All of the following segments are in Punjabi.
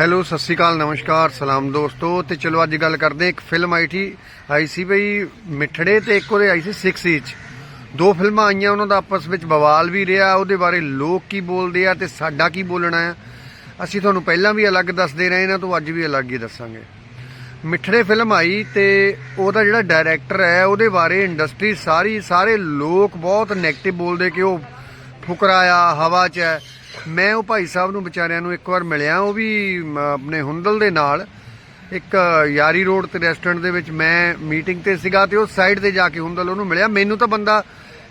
ਹੈਲੋ, ਸਤਿ ਸ਼੍ਰੀ ਅਕਾਲ, ਨਮਸਕਾਰ, ਸਲਾਮ ਦੋਸਤੋ। ਤੇ ਚਲੋ, ਅੱਜ ਗੱਲ ਕਰਦੇ ਇੱਕ ਫਿਲਮ ਆਈ ਸੀ ਆਈ ਸੀ ਬਈ ਮਿੱਠੜੇ ਤੇ ਇੱਕ ਉਹਦੇ ਆਈ ਸੀ 6 ਇੰਚ ਦੋ ਫਿਲਮਾਂ ਆਈਆਂ, ਉਹਨਾਂ ਦਾ ਆਪਸ ਵਿੱਚ ਬਵਾਲ ਵੀ ਰਿਹਾ, ਉਹਦੇ ਬਾਰੇ ਲੋਕ ਕੀ ਬੋਲਦੇ ਆ ਤੇ ਸਾਡਾ ਕੀ ਬੋਲਣਾ ਆ। ਅਸੀਂ ਤੁਹਾਨੂੰ ਪਹਿਲਾਂ ਵੀ ਅਲੱਗ ਦੱਸਦੇ ਰਹੇ, ਇਹਨਾਂ ਤੋਂ ਅੱਜ ਵੀ ਅਲੱਗ ਹੀ ਦੱਸਾਂਗੇ। ਮਿੱਠੜੇ ਫਿਲਮ ਆਈ ਤੇ ਉਹਦਾ ਜਿਹੜਾ ਡਾਇਰੈਕਟਰ ਹੈ, ਉਹਦੇ ਬਾਰੇ ਇੰਡਸਟਰੀ ਸਾਰੀ, ਸਾਰੇ ਲੋਕ ਬਹੁਤ 네ਗੇਟਿਵ ਬੋਲਦੇ ਕਿ ਉਹ ਫੁਕਰਾ ਆ ਹਵਾ 'ਚ ਹੈ। ਮੈਂ ਉਹ ਭਾਈ ਸਾਹਿਬ ਨੂੰ ਵਿਚਾਰਿਆਂ ਨੂੰ ਇੱਕ ਵਾਰ ਮਿਲਿਆ, ਉਹ ਵੀ ਆਪਣੇ ਹੁੰਦਲ ਦੇ ਨਾਲ। ਇੱਕ ਯਾਰੀ ਰੋਡ ਤੇ ਰੈਸਟੋਰੈਂਟ ਦੇ ਵਿੱਚ ਮੈਂ ਮੀਟਿੰਗ ਤੇ ਸੀਗਾ ਤੇ ਉਹ ਸਾਈਡ ਤੇ ਜਾ ਕੇ ਹੁੰਦਲ ਉਹਨੂੰ ਮਿਲਿਆ। ਮੈਨੂੰ ਤਾਂ ਬੰਦਾ,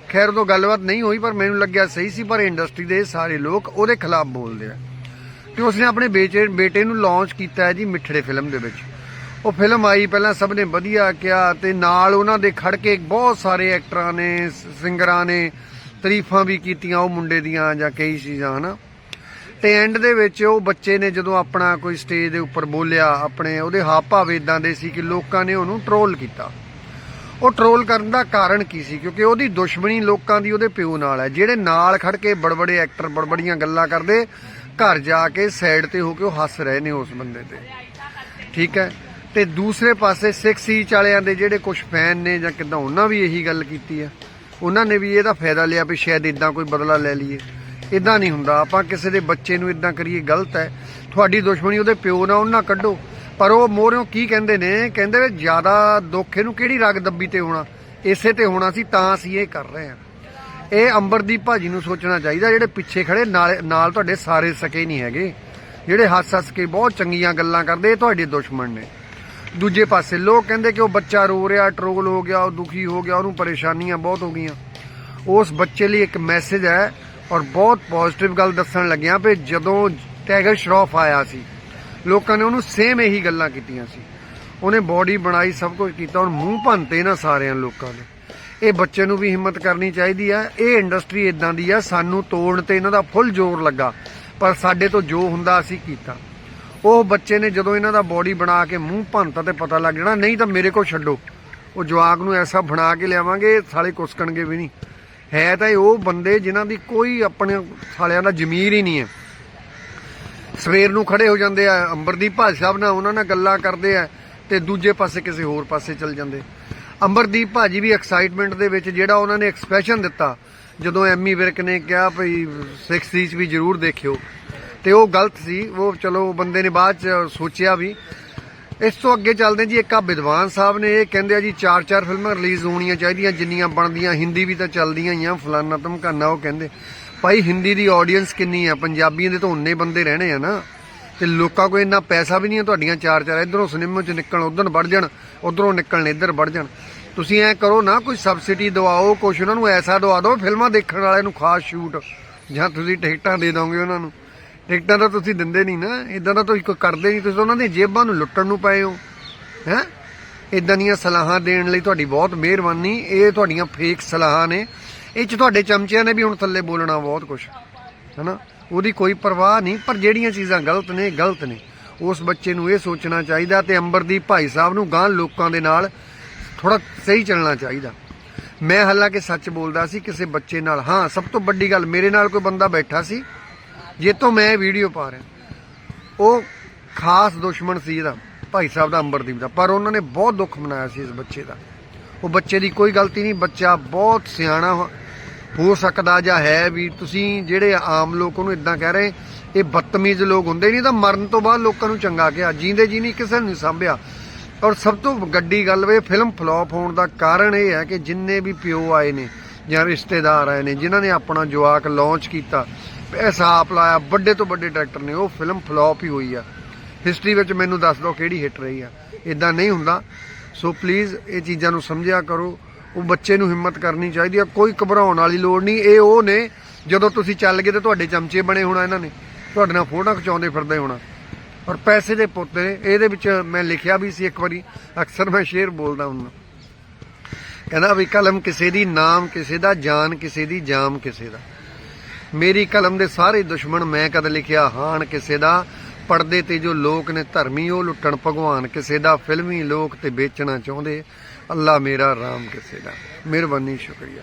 ਖੈਰ ਤੋਂ ਗੱਲਬਾਤ ਨਹੀਂ ਹੋਈ, ਪਰ ਮੈਨੂੰ ਲੱਗਿਆ ਸਹੀ ਸੀ, ਪਰ ਇੰਡਸਟਰੀ ਦੇ ਸਾਰੇ ਲੋਕ ਉਹਦੇ ਖਿਲਾਫ ਬੋਲਦੇ ਆ। ਤੇ ਉਸਨੇ ਆਪਣੇ ਬੇਟੇ ਬੇਟੇ ਨੂੰ ਲਾਂਚ ਕੀਤਾ ਹੈ ਜੀ ਮਿੱਠੜੇ ਫਿਲਮ ਦੇ ਵਿੱਚ। ਉਹ ਫਿਲਮ ਆਈ, ਪਹਿਲਾਂ ਸਭ ਨੇ ਵਧੀਆ ਕਿਹਾ ਤੇ ਨਾਲ ਉਹਨਾਂ ਦੇ ਖੜ ਕੇ ਬਹੁਤ ਸਾਰੇ ਐਕਟਰਾਂ ਨੇ ਸਿੰਗਰਾਂ ਨੇ ਤਾਰੀਫਾਂ ਵੀ ਕੀਤੀਆਂ ਉਹ ਮੁੰਡੇ ਦੀਆਂ ਜਾਂ ਕਈ ਚੀਜ਼ਾਂ, ਹਨਾ? ਤੇ ਐਂਡ ਦੇ ਵਿੱਚ ਉਹ ਬੱਚੇ ਨੇ ਜਦੋਂ ਆਪਣਾ ਕੋਈ ਸਟੇਜ ਦੇ ਉੱਪਰ ਬੋਲਿਆ, ਆਪਣੇ ਉਹਦੇ ਹਾਵ ਭਾਵ ਇਦਾਂ ਦੇ ਸੀ ਕਿ ਲੋਕਾਂ ਨੇ ਉਹਨੂੰ ਟਰੋਲ ਕੀਤਾ। ਉਹ ਟਰੋਲ ਕਰਨ ਦਾ ਕਾਰਨ ਕੀ ਸੀ? ਕਿਉਂਕਿ ਉਹਦੀ ਦੁਸ਼ਮਣੀ ਲੋਕਾਂ ਦੀ ਉਹਦੇ ਪਿਓ ਨਾਲ ਹੈ। ਜਿਹੜੇ ਨਾਲ ਖੜ ਕੇ ਬੜਬੜੇ ਐਕਟਰ ਬੜਬੜੀਆਂ ਗੱਲਾਂ ਕਰਦੇ, ਘਰ ਜਾ ਕੇ ਸਾਈਡ ਤੇ ਹੋ ਕੇ ਉਹ ਹੱਸ ਰਹੇ ਨੇ ਉਸ ਬੰਦੇ ਤੇ। ਠੀਕ ਹੈ? ਤੇ ਦੂਸਰੇ ਪਾਸੇ 6 ਇੰਚ ਵਾਲਿਆਂ ਦੇ ਜਿਹੜੇ ਕੁਝ ਫੈਨ ਨੇ ਜਾਂ ਕਿਦਾਂ, ਉਹਨਾਂ ਵੀ ਇਹੀ ਗੱਲ ਕੀਤੀ ਹੈ। ਉਹਨਾਂ ਨੇ ਵੀ ਇਹਦਾ ਫਾਇਦਾ ਲਿਆ ਵੀ ਸ਼ਾਇਦ ਇਦਾਂ ਕੋਈ ਬਦਲਾ ਲੈ ਲਈਏ। ਇਦਾਂ ਨਹੀਂ ਹੁੰਦਾ। ਆਪਾਂ ਕਿਸੇ ਦੇ ਬੱਚੇ ਨੂੰ ਇਦਾਂ ਕਰੀਏ, ਗਲਤ ਹੈ। ਤੁਹਾਡੀ ਦੁਸ਼ਮਣੀ ਉਹਦੇ ਪਿਓ ਨਾਲ ਉਹਨਾਂ ਕੱਢੋ। ਪਰ ਉਹ ਮੋਹਰਿਓਂ ਕੀ ਕਹਿੰਦੇ ਨੇ? ਕਹਿੰਦੇ ਵੀ ਜ਼ਿਆਦਾ ਦੁੱਖ ਇਹਨੂੰ ਕਿਹੜੀ ਰਗ ਦੱਬੀ ਤੇ ਹੋਣਾ? ਇਸੇ ਤੇ ਹੋਣਾ ਸੀ, ਤਾਂ ਅਸੀਂ ਇਹ ਕਰ ਰਹੇ ਹਾਂ। ਇਹ ਅੰਬਰਦੀਪ ਭਾਜੀ ਨੂੰ ਸੋਚਣਾ ਚਾਹੀਦਾ, ਜਿਹੜੇ ਪਿੱਛੇ ਖੜੇ, ਨਾਲ ਨਾਲ ਤੁਹਾਡੇ ਸਾਰੇ ਸਕੇ ਨਹੀਂ ਹੈਗੇ। ਜਿਹੜੇ ਹੱਸ ਹੱਸ ਕੇ ਬਹੁਤ ਚੰਗੀਆਂ ਗੱਲਾਂ ਕਰਦੇ, ਇਹ ਤੁਹਾਡੇ ਦੁਸ਼ਮਣ ਨੇ। ਦੂਜੇ ਪਾਸੇ, ਲੋਕ ਕਹਿੰਦੇ ਕਿ ਉਹ ਬੱਚਾ ਰੋ ਰਿਹਾ ਟਰੋਲ ਹੋ ਗਿਆ, ਉਹ ਦੁਖੀ ਹੋ ਗਿਆ, ਉਹਨੂੰ ਪਰੇਸ਼ਾਨੀਆਂ ਬਹੁਤ ਹੋ ਗਈਆਂ। ਉਸ ਬੱਚੇ ਲਈ ਇੱਕ ਮੈਸੇਜ ਹੈ ਔਰ ਬਹੁਤ ਪੋਜ਼ਿਟਿਵ ਗੱਲ ਦੱਸਣ ਲੱਗਿਆ ਵੀ ਜਦੋਂ ਟਾਈਗਰ ਸ਼ਰੋਫ ਆਇਆ ਸੀ, ਲੋਕਾਂ ਨੇ ਉਹਨੂੰ ਸੇਮ ਇਹੀ ਗੱਲਾਂ ਕੀਤੀਆਂ ਸੀ। ਉਹਨੇ ਬਾਡੀ ਬਣਾਈ, ਸਭ ਕੁਝ ਕੀਤਾ ਔਰ ਮੂੰਹ ਭੰਤੇ ਨਾ ਸਾਰਿਆਂ ਲੋਕਾਂ ਨੇ। ਇਹ ਬੱਚੇ ਨੂੰ ਵੀ ਹਿੰਮਤ ਕਰਨੀ ਚਾਹੀਦੀ ਆ ਇਹ ਇੰਡਸਟਰੀ ਇਦਾਂ ਦੀ ਆ ਸਾਨੂੰ ਤੋੜਨ ਤੇ ਇਹਨਾਂ ਦਾ ਫੁੱਲ ਜ਼ੋਰ ਲੱਗਾ, ਪਰ ਸਾਡੇ ਤੋਂ ਜੋ ਹੁੰਦਾ ਅਸੀਂ ਕੀਤਾ। ਉਹ ਬੱਚੇ ਨੇ ਜਦੋਂ ਇਹਨਾਂ ਦਾ ਬੋਡੀ ਬਣਾ ਕੇ ਮੂੰਹ ਭੰਨਤਾ ਤੇ ਪਤਾ ਲੱਗ ਜਾਣਾ, ਨਹੀਂ ਤਾਂ ਮੇਰੇ ਕੋਲ ਛੱਡੋ। ਉਹ ਜਵਾਕ ਨੂੰ ਐਸਾ ਬਣਾ ਕੇ ਲਿਆਵਾਂਗੇ, ਸਾਲੇ ਕੁਸਕਣਗੇ ਵੀ ਨਹੀਂ। ਹੈ ਤਾਂ ਇਹ ਉਹ ਬੰਦੇ ਜਿਨ੍ਹਾਂ ਦੀ ਕੋਈ ਆਪਣੇ ਸਾਲਿਆਂ ਦਾ ਜ਼ਮੀਰ ਹੀ ਨਹੀਂ ਹੈ। ਸਵੇਰ ਨੂੰ ਖੜੇ ਹੋ ਜਾਂਦੇ ਆ, ਅੰਬਰਦੀਪ ਭਾਈ ਸਾਹਿਬ ਨਾਲ ਉਹਨਾਂ ਨਾਲ ਗੱਲਾਂ ਕਰਦੇ ਆ ਤੇ ਦੂਜੇ ਪਾਸੇ ਕਿਸੇ ਹੋਰ ਪਾਸੇ ਚਲ ਜਾਂਦੇ। ਅੰਬਰਦੀਪ ਭਾਜੀ ਵੀ ਐਕਸਾਈਟਮੈਂਟ ਦੇ ਵਿੱਚ ਜਿਹੜਾ ਉਹਨਾਂ ਨੇ ਐਕਸਪ੍ਰੈਸ਼ਨ ਦਿੱਤਾ, ਜਦੋਂ ਐਮੀ ਵਿਰਕ ਨੇ ਕਿਹਾ ਭਈ 6 ਸੀਚ ਵੀ ਜ਼ਰੂਰ ਦੇਖਿਓ। ਤੇ ਉਹ ਗਲਤ ਸੀ, ਉਹ ਚਲੋ ਬੰਦੇ ਨੇ ਬਾਅਦ ਚ ਸੋਚਿਆ ਵੀ। ਇਸ ਤੋਂ ਅੱਗੇ ਚੱਲਦੇ ਜੀ, ਇੱਕ ਆ ਵਿਦਵਾਨ ਸਾਹਿਬ ਨੇ ਇਹ ਕਹਿੰਦੇ ਆ ਜੀ ਚਾਰ ਚਾਰ ਫਿਲਮਾਂ ਰਿਲੀਜ਼ ਹੋਣੀਆਂ ਚਾਹੀਦੀਆਂ, ਜਿੰਨੀਆਂ ਬਣਦੀਆਂ, ਹਿੰਦੀ ਵੀ ਤਾਂ ਚੱਲਦੀਆਂ ਹੀ ਆ, ਫਲਾਨਾ ਧਮਕਾਨਾ ਉਹ ਕਹਿੰਦੇ। ਭਾਈ, ਹਿੰਦੀ ਦੀ ਆਡੀਅੰਸ ਕਿੰਨੀ ਆ? ਪੰਜਾਬੀਆਂ ਦੇ ਤਾਂ ਉਨੇ ਬੰਦੇ ਰਹਿਣੇ ਆ ਨਾ। ਤੇ ਲੋਕਾਂ ਕੋਲ ਇੰਨਾ ਪੈਸਾ ਵੀ ਨਹੀਂ ਆ ਤੁਹਾਡੀਆਂ ਚਾਰ ਚਾਰ ਇਧਰੋਂ ਸਿਨੇਮਾ ਚ ਨਿਕਲਣ, ਉਧਰ ਵੜ ਜਾਣ, ਉਧਰੋਂ ਨਿਕਲਣ, ਇੱਧਰ ਵੜ ਜਾਣ। ਤੁਸੀਂ ਐ ਕਰੋ ਨਾ, ਕੋਈ ਸਬਸਿਡੀ ਦਵਾਓ, ਕੁਛ ਉਹਨਾਂ ਨੂੰ ਐਸਾ ਦਵਾ ਦਿਓ, ਫਿਲਮਾਂ ਦੇਖਣ ਵਾਲਿਆਂ ਨੂੰ ਖਾਸ ਛੂਟ ਜਾਂ ਤੁਸੀਂ ਟਿਕਟਾਂ ਦੇ ਦੋਗੇ ਉਹਨਾਂ ਨੂੰ। ਟਿਕਟਾਂ ਤਾਂ ਤੁਸੀਂ ਦਿੰਦੇ ਨਹੀਂ ਨਾ ਇਦਾਂ ਦਾ ਤੁਸੀਂ ਕੋਈ ਕਰਦੇ ਨਹੀਂ, ਤੁਸੀਂ ਉਹਨਾਂ ਦੀਆਂ ਜੇਬਾਂ ਨੂੰ ਲੁੱਟਣ ਨੂੰ ਪਏ ਹੋ, ਹੈ? ਇਦਾਂ ਦੀਆਂ ਸਲਾਹਾਂ ਦੇਣ ਲਈ ਤੁਹਾਡੀ ਬਹੁਤ ਮਿਹਰਬਾਨੀ, ਇਹ ਤੁਹਾਡੀਆਂ ਫੇਕ ਸਲਾਹਾਂ ਨੇ। ਇਹ ਚ ਤੁਹਾਡੇ ਚਮਚਿਆਂ ਨੇ ਵੀ ਹੁਣ ਥੱਲੇ ਬੋਲਣਾ ਬਹੁਤ ਕੁਝ ਹੈਨਾ? ਉਹਦੀ ਕੋਈ ਪਰਵਾਹ ਨਹੀਂ, ਪਰ ਜਿਹੜੀਆਂ ਚੀਜ਼ਾਂ ਗਲਤ ਨੇ ਗਲਤ ਨੇ। ਉਸ ਬੱਚੇ ਨੂੰ ਇਹ ਸੋਚਣਾ ਚਾਹੀਦਾ ਤੇ ਅੰਬਰਦੀਪ ਭਾਈ ਸਾਹਿਬ ਨੂੰ ਗਾਂ ਲੋਕਾਂ ਦੇ ਨਾਲ ਥੋੜਾ ਸਹੀ ਚੱਲਣਾ ਚਾਹੀਦਾ। ਮੈਂ ਹਾਲਾਂਕਿ ਸੱਚ ਬੋਲਦਾ ਸੀ, ਕਿਸੇ ਬੱਚੇ ਨਾਲ। ਹਾਂ, ਸਭ ਤੋਂ ਵੱਡੀ ਗੱਲ, ਮੇਰੇ ਨਾਲ ਕੋਈ ਬੰਦਾ ਬੈਠਾ ਸੀ ਜੇ ਤੋਂ ਮੈਂ ਵੀਡੀਓ ਪਾ ਰਿਹਾ, ਉਹ ਖਾਸ ਦੁਸ਼ਮਣ ਸੀ ਇਹਦਾ, ਭਾਈ ਸਾਹਿਬ ਦਾ ਅੰਬਰਦੀਪ ਦਾ, ਪਰ ਉਹਨਾਂ ਨੇ ਬਹੁਤ ਦੁੱਖ ਮਨਾਇਆ ਸੀ ਇਸ ਬੱਚੇ ਦਾ। ਉਹ ਬੱਚੇ ਦੀ ਕੋਈ ਗਲਤੀ ਨਹੀਂ, ਬੱਚਾ ਬਹੁਤ ਸਿਆਣਾ ਹੋ- ਸਕਦਾ ਜਾਂ ਹੈ ਵੀ, ਤੁਸੀਂ ਜਿਹੜੇ ਆਮ ਲੋਕ ਉਹਨੂੰ ਇਦਾਂ ਕਹਿ ਰਹੇ, ਇਹ ਬਦਤਮੀਜ਼ ਲੋਕ ਹੁੰਦੇ ਨਹੀਂ, ਤਾਂ ਮਰਨ ਤੋਂ ਬਾਅਦ ਲੋਕਾਂ ਨੂੰ ਚੰਗਾ ਕਿਹਾ, ਜੀਂਦੇ ਜੀ ਨਹੀਂ, ਕਿਸੇ ਨੂੰ ਨਹੀਂ ਸਾਂਭਿਆ। ਔਰ ਸਭ ਤੋਂ ਵੱਡੀ ਗੱਲ ਵੇ, ਫਿਲਮ ਫਲॉप ਹੋਣ ਦਾ ਕਾਰਨ ਇਹ ਹੈ ਕਿ ਜਿੰਨੇ ਵੀ ਪਿਓ ਆਏ ਨੇ ਜਾਂ ਰਿਸ਼ਤੇਦਾਰ ਆਏ ਨੇ, ਜਿਨ੍ਹਾਂ ਨੇ ਆਪਣਾ ਜਵਾਕ ਲਾਂਚ ਕੀਤਾ ਪੈਸਾ ਆਪ ਲਾਇਆ, ਵੱਡੇ ਤੋਂ ਵੱਡੇ ਡਾਇਰੈਕਟਰ ਨੇ, ਉਹ ਫਿਲਮ ਫਲॉप ਹੀ ਹੋਈ ਆ। ਹਿਸਟਰੀ ਵਿੱਚ ਮੈਨੂੰ ਦੱਸ ਦਿਓ ਕਿਹੜੀ ਹਿੱਟ ਰਹੀ ਆ। ਇਦਾਂ ਨਹੀਂ ਹੁੰਦਾ। ਸੋ ਪਲੀਜ਼ ਇਹ ਚੀਜ਼ਾਂ ਨੂੰ ਸਮਝਿਆ ਕਰੋ। ਉਹ ਬੱਚੇ ਨੂੰ ਹਿੰਮਤ ਕਰਨੀ ਚਾਹੀਦੀ ਆ। ਕੋਈ ਘਬਰਾਉਣ ਵਾਲੀ ਲੋੜ ਨਹੀਂ। ਇਹ ਉਹ ਨੇ, ਜਦੋਂ ਤੁਸੀਂ ਚੱਲ ਗਏ ਤੇ ਤੁਹਾਡੇ ਚਮਚੇ ਬਣੇ ਹੋਣਾ ਇਹਨਾਂ ਨੇ। ਤੁਹਾਡੇ ਨਾਲ ਫੋਟੋਆਂ ਖਿਚਾਉਂਦੇ ਫਿਰਦੇ ਹੋਣਾ। ਔਰ ਪੈਸੇ ਦੇ ਪੁੱਤ ਨੇ, ਇਹਦੇ ਵਿੱਚ ਮੈਂ ਲਿਖਿਆ ਵੀ ਸੀ ਇੱਕ ਵਾਰੀ। ਅਕਸਰ ਮੈਂ ਸ਼ੇਰ ਬੋਲਦਾ ਹੁੰਦਾ। ਕਹਿੰਦਾ ਵੀ ਕਲਮ ਕਿਸੇ ਦੀ ਨਾਮ ਕਿਸੇ ਦਾ, ਜਾਨ ਕਿਸੇ ਦੀ ਜਾਮ ਕਿਸੇ ਦਾ। ਮੇਰੀ ਕਲਮ ਦੇ ਸਾਰੇ ਦੁਸ਼ਮਣ ਮੈਂ ਕਦ ਲਿਖਿਆ? ਹਾਨ ਕਿਸੇ ਦਾ? ਪਰਦੇ ਤੇ ਜੋ ਲੋਕ ਨੇ ਧਰਮੀ, ਉਹ ਲੁੱਟਣ ਭਗਵਾਨ। ਕਿਸੇ ਦਾ ਫਿਲਮੀ ਲੋਕ ਤੇ ਵੇਚਣਾ ਚਾਹੁੰਦੇ। ਅੱਲਾ ਮੇਰਾ ਰਾਮ ਕਿਸੇ ਦਾ। ਮਿਹਰਬਾਨੀ, ਸ਼ੁਕਰੀਆ।